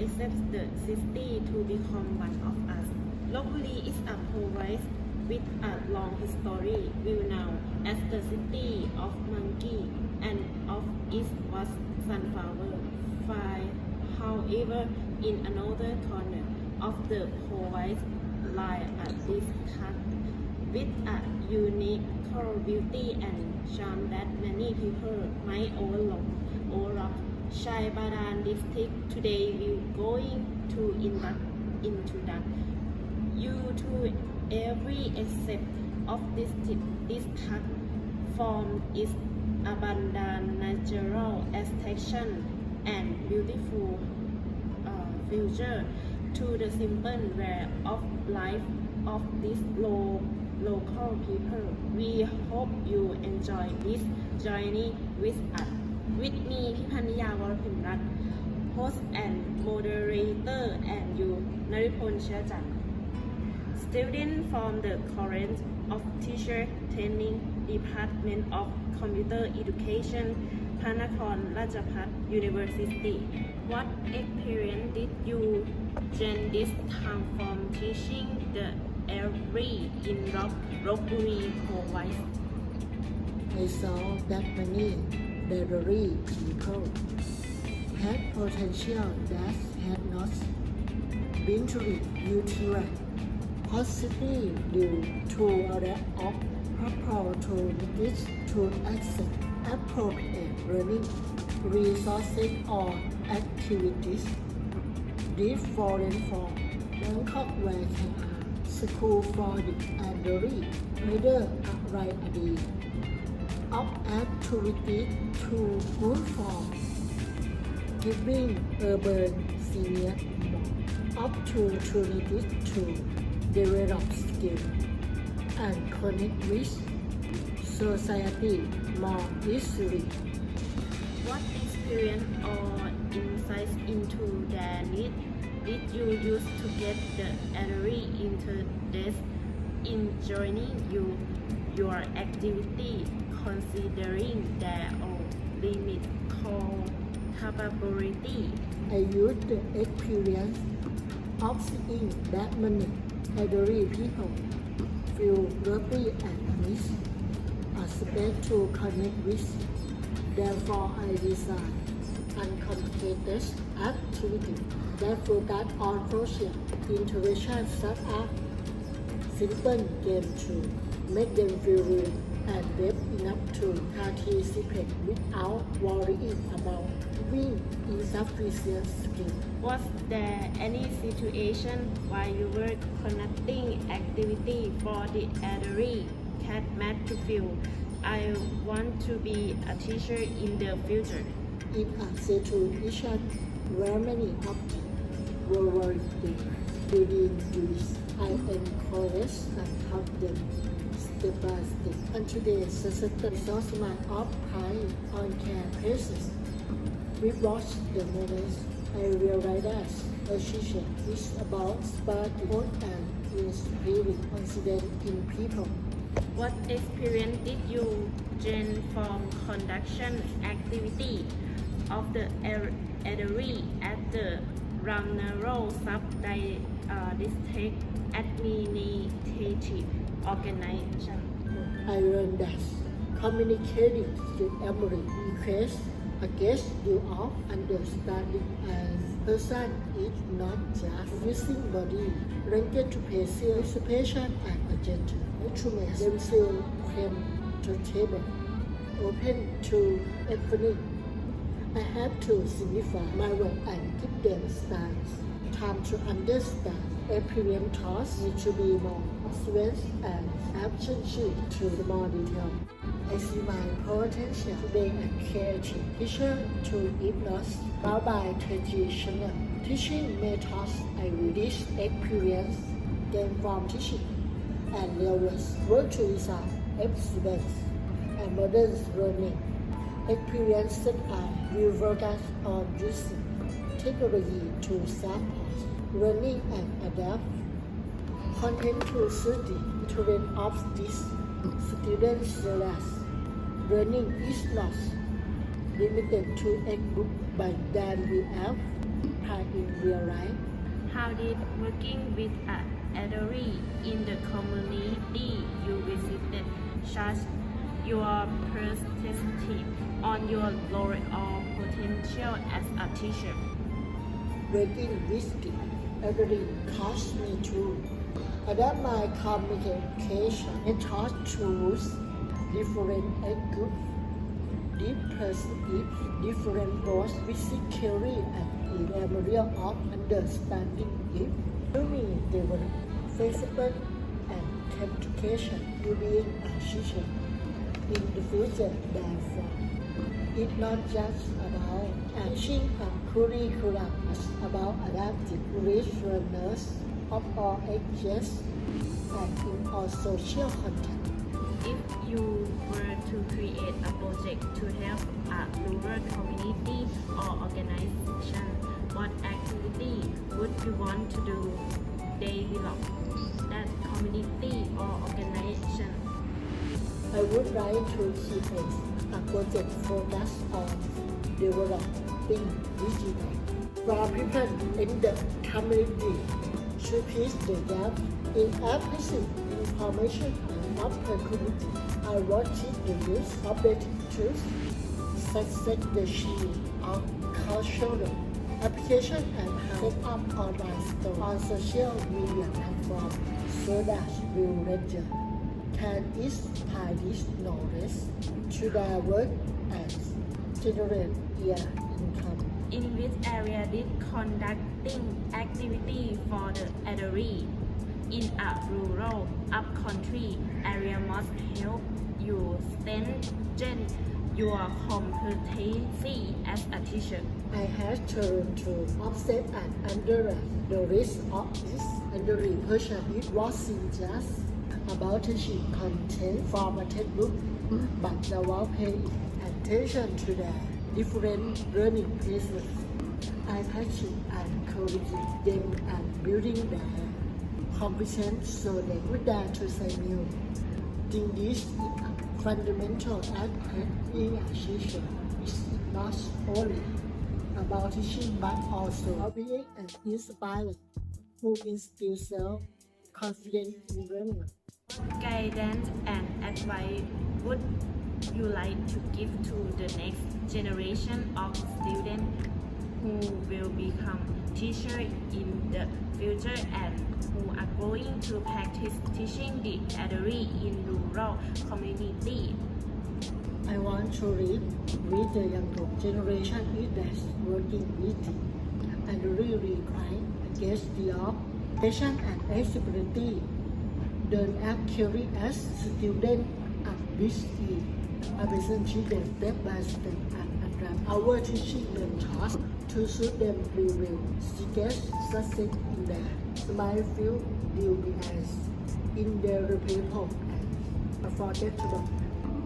accepts the city to become one of us. Locally it's a province with a long history, We now as the city of monkey and of its was sunflower fire. However, in another corner of the province lie a discard with a unique coral beauty and charm that many people might overlook or Chai Badan district today will going to induct into that you to every aspect of this district form is abundant natural attraction and beautiful uh, future to the simple way of life of this low, local people. We hope you enjoy this journey with us. With me พิพันนิยาวรพิมรัตน์ host and moderator and you นริพลเชื้อจันทร์ Student from the College of Teacher Training Department of Computer Education พระนครราชภัฏ University What experience did you gain this time from teaching the every in Rob Robbery province? I saw that many library people had potential that had not been truly utilized, possibly due to a lack of opportunities to access appropriate learning resources or activities. This foreign from Bangkok where can school for the elderly, whether a right idea of activity to good for giving urban senior more opportunities to develop skills and connect with society more easily. What experience or insights into their need did you use to get the elderly interested in joining you your activity considering their own limit called capability? I used the experience of seeing that many elderly people feel lovely and miss a space to connect with. Therefore, I designed uncomplicated activity Therefore that focus on social interaction such as simple game to make them feel real and deep enough to participate without worrying about being insufficient skill. Was there any situation while you were conducting activity for the elderly that made you feel I want to be a teacher in the future? In a situation where many of working during this, I encourage and help them step by step. And today, certain resource amount of time on care places. We watched the movies I realize that a teacher is about hope and really considered in people. What experience did you gain from conduction activity of the el- elderly at the Ramnaro sub uh, district administrative I learned that communicating with every request against you of understanding as person is not just using body language to participation and agenda to make them feel comfortable, open to everything. I have to simplify my work and give them styles. Time to understand experience thoughts need to be more observant and attention to the more detail. I see my potential to be a creative teacher to hypnosis while by traditional teaching methods I this experience gain from teaching and levels work to excellence and modern learning experience that I will focus on using technology to support learning and adapt content to the interest of these students class. Learning is not limited to a book but that we have part in real life. How did working with an elderly in the community judge your perspective on your role or potential as a teacher. Drinking whiskey every day costs me too. Adapt my communication method choose different age groups. Different roles physically and in area of understanding it. Learning develop flexible and communication to being a teacher in the future therefore. It's not just about teaching a curriculum, it's about English learners of all ages and in all social context. If you were to create a project to help a rural community or organization, what activity would you want to do develop that community or organization? I would like to create a project focused on developing digital for people in the community to bridge the gap in accessing information and opportunity. I wanted the of data tools such as the shield of cultural application and set up online store on social media platforms so that will ledger can inspire this knowledge to their work and generate their income. In which area did conducting activity for the elderly in a rural upcountry area must help you strengthen your competency as a teacher. I had to offset and underrate the risk of this person. It wasn't just about teaching content from a textbook, but about paying attention to their different learning places. I practice and encouraging them and building their competence so they would dare to say new. think this is fundamental aspect in teacher. It's not only about teaching but also being an inspirer who instills self-confidence in learning. guidance and advice would you like to give to the next generation of students who will become teacher in the future and who are going to practice teaching the elderly in rural community? I want to read with the younger generation is that working with it and really trying against the passion and accessibility. Don't act curious as student at this I present children step by step and adapt our teaching methods to suit them will suggest success in their smile field as in their people and unforgettable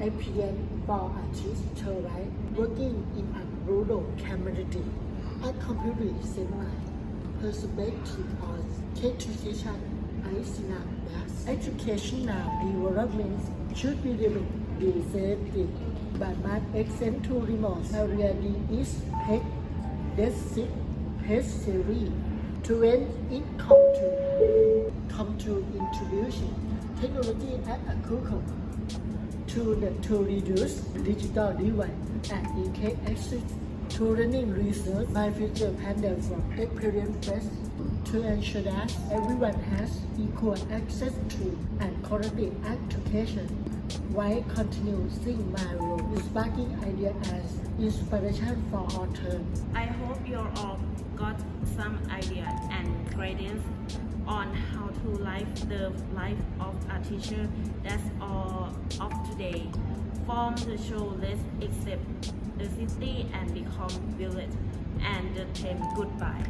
appearance for a teacher right working in a rural community. A computer semi perspective on education I see now that educational development should be decided but my extent to remote area is head deficit history to when it come to come to introducing technology at a critical to the to reduce digital divide and increase access to learning research by future panel from experience based to ensure that everyone has equal access to and quality education while continue seeing my role in sparking idea as inspiration for our turn. I hope you all got some idea and guidance on how to live the life of a teacher. That's all of today. From the show, let's accept the city and become village and the team goodbye.